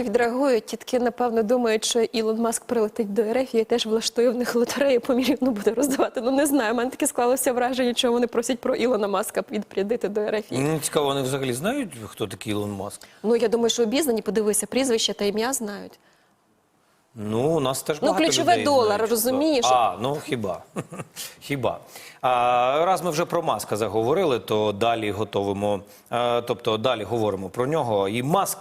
тітки відреагують. Тітки, напевно, думають, що Ілон Маск прилетить до РФ і теж влаштує в них лотерею помірівну буде роздавати. Ну не знаю. У мене таке склалося враження, що вони просять про Ілона Маска відпрядити до РФ. Мені цікаво, вони взагалі знають, хто такий Ілон Маск? Ну я думаю, що обізнані, подивися, прізвище та ім'я знають. Ну, у нас теж Ну, багато ключове людей долар, знають, розумієш? А, ну хіба. хіба. А, раз ми вже про Маска заговорили, то далі готовимо, а, тобто далі говоримо про нього. І Маск,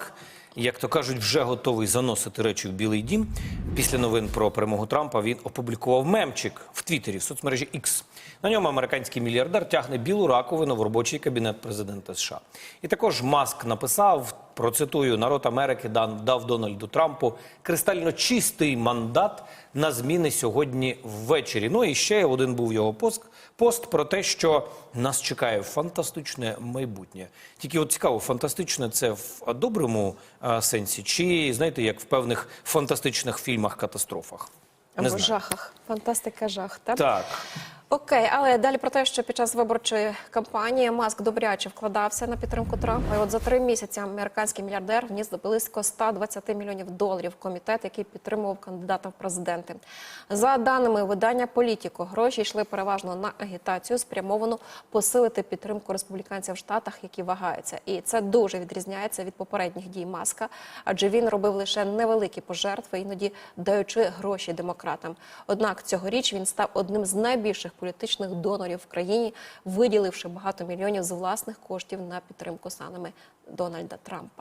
як то кажуть, вже готовий заносити речі в Білий Дім. Після новин про перемогу Трампа він опублікував мемчик в Твіттері, в соцмережі X. На ньому американський мільярдер тягне білу раковину в робочий кабінет президента США. І також Маск написав, процитую, народ Америки дав Дональду Трампу кристально чистий мандат на зміни сьогодні ввечері. Ну і ще один був його пост, пост про те, що нас чекає фантастичне майбутнє. Тільки от цікаво, фантастичне це в доброму е, сенсі, чи знаєте, як в певних фантастичних фільмах-катастрофах? Або жахах. Фантастика жах. Так? Так. Окей, але далі про те, що під час виборчої кампанії Маск добряче вкладався на підтримку Трампа. І от за три місяці американський мільярдер вніс до близько 120 мільйонів доларів в комітет, який підтримував кандидата в президенти. За даними видання Політіко, гроші йшли переважно на агітацію, спрямовану посилити підтримку республіканців в штатах, які вагаються. І це дуже відрізняється від попередніх дій Маска, адже він робив лише невеликі пожертви, іноді даючи гроші демократам. Однак цьогоріч він став одним з найбільших політичних донорів в країні, виділивши багато мільйонів з власних коштів на підтримку санами Дональда Трампа.